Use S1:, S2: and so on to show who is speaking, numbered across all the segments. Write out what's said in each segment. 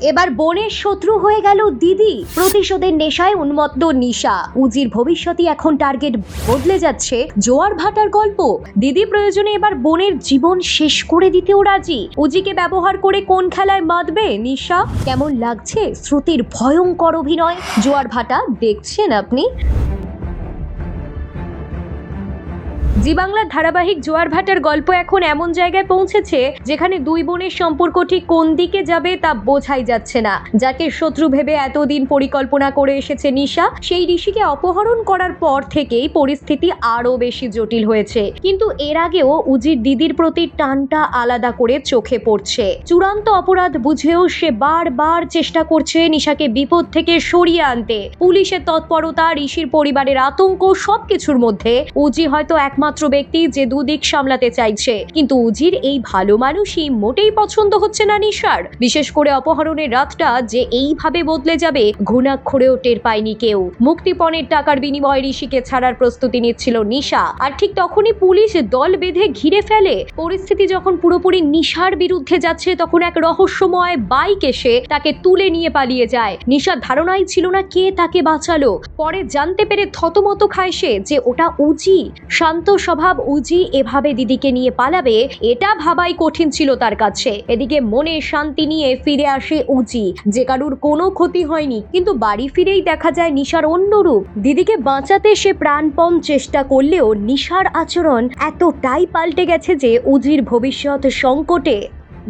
S1: এবার বোনের শত্রু হয়ে গেল দিদি। প্রতিশোধের নেশায় উন্মত্ত নিশা। উজির ভবিষ্যতে এখন টার্গেট বদলে যাচ্ছে জোয়ার ভাটার গল্প। দিদি প্রয়োজনে এবার বোনের জীবন শেষ করে দিতেও রাজি। উজিকে ব্যবহার করে কোন খেলায় মাতবে নিশা? কেমন লাগছে শ্রুতির ভয়ঙ্কর অভিনয়? জোয়ার ভাটা দেখছেন আপনি? জি বাংলার ধারাবাহিক জোয়ার ভাটার গল্প এখন এমন জায়গায় পৌঁছেছে যেখানে দুই বোনের সম্পর্ক ঠিক কোন দিকে যাবে তা বোঝাই যাচ্ছে না। যাকে শত্রু ভেবে এতদিন পরিকল্পনা করে এসেছে নিশা, সেই ঋষিকে অপহরণ করার পর থেকেই পরিস্থিতি আরও বেশি জটিল হয়েছে। কিন্তু এর আগেও উজির দিদির প্রতি টানটা আলাদা করে চোখে পড়ছে। চূড়ান্ত অপরাধ বুঝেও সে বারবার চেষ্টা করছে নিশাকে বিপদ থেকে সরিয়ে আনতে। পুলিশের তৎপরতা, ঋষির পরিবারের আতঙ্ক সবকিছুর মধ্যে উজি হয়তো একমাত্র ব্যক্তি যে দুদিক সামলাতে চাইছে। কিন্তু উজির এই ভালো মানুষই মোটেই পছন্দ হচ্ছে না নিশার। বিশেষ করে অপহরণের রাতটা যে এইভাবে বদলে যাবে, ঘুণাক্ষরেও টের পায়নি কেউ। মুক্তিপণের টাকার বিনিময়ে ঋষিকে ছাড়ার প্রস্তুতি নিচ্ছিল নিশা। আর ঠিক তখনই পুলিশ দল বেঁধে ঘিরে ফেলে। পরিস্থিতি যখন পুরোপুরি নিশার বিরুদ্ধে যাচ্ছে, তখন এক রহস্যময় বাইক এসে তাকে তুলে নিয়ে পালিয়ে যায়। নিশার ধারণাই ছিল না কে তাকে বাঁচালো। পরে জানতে পেরে থতমত খায় সে যে ওটা উজি। শান্ত স্বভাব উজি এভাবে দিদিকে নিয়ে পালাবে, এটা ভাবাই কঠিন ছিল তার কাছে। এদিকে মনে শান্তি নিয়ে ফিরে আসে উজি। যে কারুর কোনো ক্ষতি হয়নি, কিন্তু বাড়ি ফিরেই দেখা যায় নিশার অন্য রূপ। দিদিকে বাঁচাতে সে প্রাণপণ চেষ্টা করলেও নিশার আচরণ এতটাই পাল্টে গেছে যে উজির ভবিষ্যৎ সংকটে।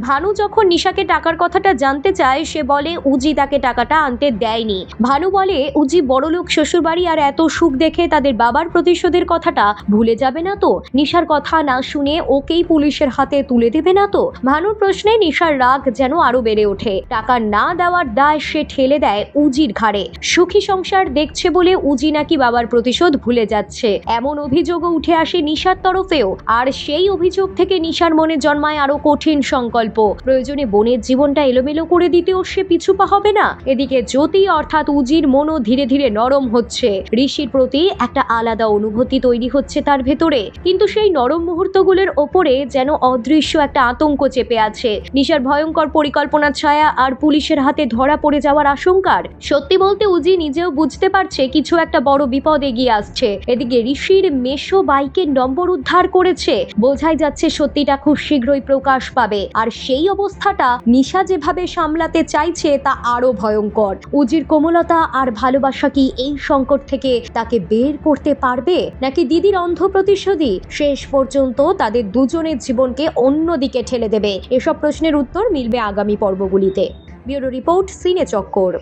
S1: ভানু যখন নিশাকে টাকার কথাটা জানতে চায়, সে বলে, উজি তাকে টাকাটা আনতে দেয়নি। ভানু বলে, উজি বড়লোক শ্বশুরবাড়ি আর এত সুখ দেখে তাদের বাবার প্রতিশোধের কথাটা ভুলে যাবে না তো? নিশার কথা না শুনে ওকেই পুলিশের হাতে তুলে দেবে না তো? ভানুর প্রশ্নে নিশার রাগ যেন আরও বেড়ে ওঠে। টাকা না দেওয়ার দায় সে ঠেলে দেয় উজির ঘাড়ে। সুখী সংসার দেখছে বলে উজি নাকি বাবার প্রতিশোধ ভুলে যাচ্ছে। এমন অভিযোগও উঠে আসে নিশার তরফেও। আর সেই অভিযোগ থেকে নিশার মনে জন্মায় আরও কঠিন সংকল্প। প্রয়োজনে বোনের জীবনটা এলোমেলো করে দিতেও সে পিছুপা হবে না। এদিকে জ্যোতি অর্থাৎ উজির মনও ধীরে ধীরে নরম হচ্ছে। ঋষির প্রতি একটা আলাদা অনুভূতি তৈরি হচ্ছে তার ভেতরে। কিন্তু সেই নরম মুহূর্তগুলোর ওপরে যেন অদৃশ্য একটা আতঙ্ক চেপে আছে। নিশার ভয়ঙ্কর পরিকল্পনার ছায়া আর পুলিশের হাতে ধরা পড়ে যাওয়ার আশঙ্কার। সত্যি বলতে উজি নিজেও বুঝতে পারছে কিছু একটা বড় বিপদ এগিয়ে আসছে। এদিকে ঋষির মেশো বাইকের নম্বর উদ্ধার করেছে। বোঝাই যাচ্ছে সত্যিটা খুব শীঘ্রই প্রকাশ পাবে। আর সেই অবস্থাটা নিশা যেভাবে সামলাতে চাইছে তা আরও ভয়ঙ্কর। উজির কোমলতা আর ভালোবাসা কি এই সংকট থেকে তাকে বের করতে পারবে? নাকি দিদির অন্ধ প্রতিশোধী শেষ পর্যন্ত তাদের দুজনের জীবনকে অন্যদিকে ঠেলে দেবে? এসব প্রশ্নের উত্তর মিলবে আগামী পর্বগুলিতে। ব্যুরো রিপোর্ট, সিনে চক্কর।